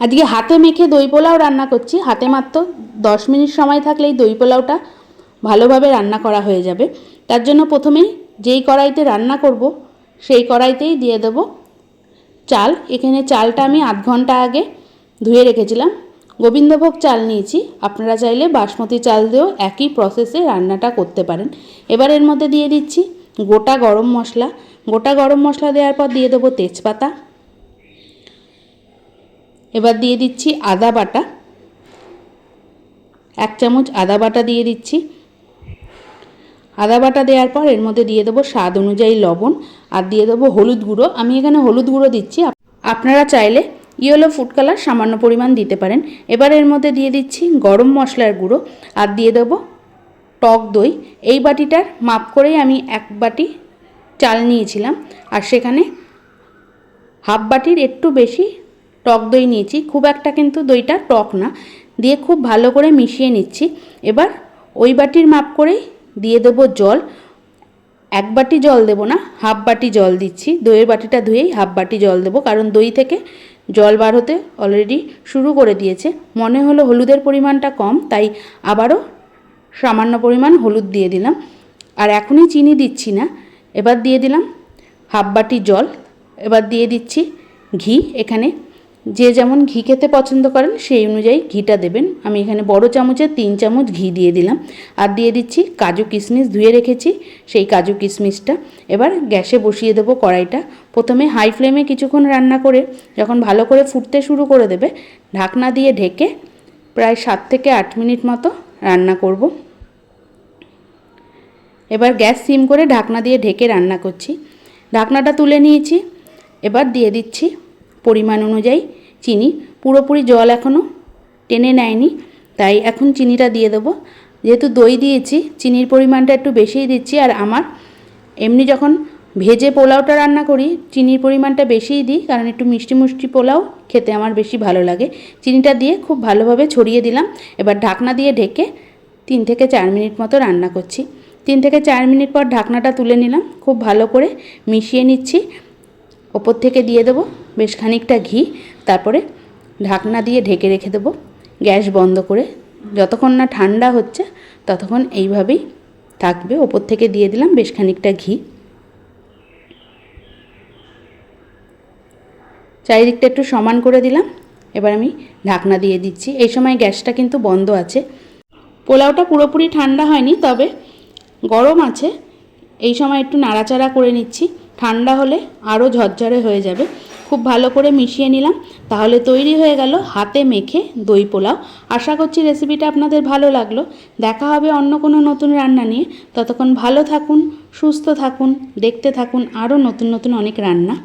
আজকে হাতে মেখে দই পোলাও রান্না করছি। হাতে মাত্র দশ মিনিট সময় থাকলেই দই পোলাওটা ভালোভাবে রান্না করা হয়ে যাবে। তার জন্য প্রথমেই যেই কড়াইতে রান্না করব, সেই কড়াইতেই দিয়ে দেব চাল। এখানে চালটা আমি আধ ঘণ্টা আগে ধুয়ে রেখেছিলাম। গোবিন্দভোগ চাল নিয়েছি। আপনারা চাইলে বাসমতি চাল দিয়েও একই প্রসেসে রান্নাটা করতে পারেন। এবার এর মধ্যে দিয়ে দিচ্ছি গোটা গরম মশলা। গোটা গরম মশলা দেওয়ার পর দিয়ে দেবো তেজপাতা। এবার দিয়ে দিচ্ছি আদা বাটা। এক চামচ আদা বাটা দিয়ে দিচ্ছি। আদা বাটা দেওয়ার পর এর মধ্যে দিয়ে দেবো স্বাদ অনুযায়ী লবণ আর দিয়ে দেবো হলুদ গুঁড়ো। আমি এখানে হলুদ গুঁড়ো দিচ্ছি। আপনারা চাইলে ইয়েলো ফুড কালার সামান্য পরিমাণ দিতে পারেন। এবার এর মধ্যে দিয়ে দিচ্ছি গরম মশলার গুঁড়ো আর দিয়ে দেবো টক দই। এই বাটিটার মাপ করেই আমি এক বাটি চাল নিয়েছিলাম। আর সেখানে হাফ বাটির একটু বেশি টক দই নিয়েছি। খুব একটা কিন্তু দইটা টক না। দিয়ে খুব ভালো করে মিশিয়ে নিচ্ছি। এবার ওই বাটির মাপ করেই দিয়ে দেবো জল। এক বাটি জল দেবো না, হাফ বাটি জল দিচ্ছি। দইয়ের বাটিটা ধুয়েই হাফ বাটি জল দেবো। কারণ দই থেকে জল বার হতে অলরেডি শুরু করে দিয়েছে। মনে হলো হলুদের পরিমাণটা কম, তাই আবারও সামান্য পরিমাণ হলুদ দিয়ে দিলাম। আর এখনই চিনি দিচ্ছি না। এবার দিয়ে দিলাম হাফ বাটি জল। এবার দিয়ে দিচ্ছি ঘি। এখানে যে যেমন ঘি খেতে পছন্দ করেন, সেই অনুযায়ী ঘিটা দেবেন। আমি এখানে বড় চামচে তিন চামচ ঘি দিয়ে দিলাম। আর দিয়ে দিচ্ছি কাজু কিশমিশ ধুয়ে রেখেছি সেই কাজু কিশমিশটা। এবার গ্যাসে বসিয়ে দেবো কড়াইটা। প্রথমে হাই ফ্লেমে কিছুক্ষণ রান্না করে, যখন ভালো করে ফুটতে শুরু করে দেবে, ঢাকনা দিয়ে ঢেকে প্রায় সাত থেকে আট মিনিট মতো রান্না করব। এবার গ্যাস সিম করে ঢাকনা দিয়ে ঢেকে রান্না করছি। ঢাকনাটা তুলে নিয়েছি। এবার দিয়ে দিচ্ছি পরিমাণ অনুযায়ী চিনি। পুরোপুরি জল এখনও টেনে নেয়নি, তাই এখন চিনিটা দিয়ে দেবো। যেহেতু দই দিয়েছি, চিনির পরিমাণটা একটু বেশিই দিচ্ছি আর আমার এমনি যখন ভেজে পোলাওটা রান্না করি, চিনির পরিমাণটা বেশিই দিই, কারণ একটু মিষ্টি মিষ্টি পোলাও খেতে আমার বেশি ভালো লাগে। চিনিটা দিয়ে খুব ভালোভাবে ছড়িয়ে দিলাম। এবার ঢাকনা দিয়ে ঢেকে তিন থেকে চার মিনিট মতো রান্না করছি। তিন থেকে চার মিনিট পর ঢাকনাটা তুলে নিলাম। খুব ভালো করে মিশিয়ে নিচ্ছি। ওপর থেকে দিয়ে দেবো। বেশ খানিকটা ঘি, তারপরে ঢাকনা দিয়ে ঢেকে রেখে দেবো। গ্যাস বন্ধ করে যতক্ষণ না ঠান্ডা হচ্ছে ততক্ষণ এইভাবেই থাকবে। ওপর থেকে দিয়ে দিলাম বেশ খানিকটা ঘি। চারিদিকটা একটু সমান করে দিলাম। এবার আমি ঢাকনা দিয়ে দিচ্ছি। এই সময় গ্যাসটা কিন্তু বন্ধ আছে। পোলাওটা পুরোপুরি ঠান্ডা হয়নি, তবে গরম আছে। এই সময় একটু নাড়াচাড়া করে নিচ্ছি। ঠান্ডা হলে আরও ঝরঝরে হয়ে যাবে। খুব ভালো করে মিশিয়ে নিলাম। তাহলে তৈরি হয়ে গেল হাতে মেখে দই পোলাও। আশা করছি রেসিপিটা আপনাদের ভালো লাগল। দেখা হবে অন্য কোনো নতুন রান্না নিয়ে। ততক্ষণ ভালো থাকুন, সুস্থ থাকুন, দেখতে থাকুন, আরও নতুন নতুন অনেক রান্না।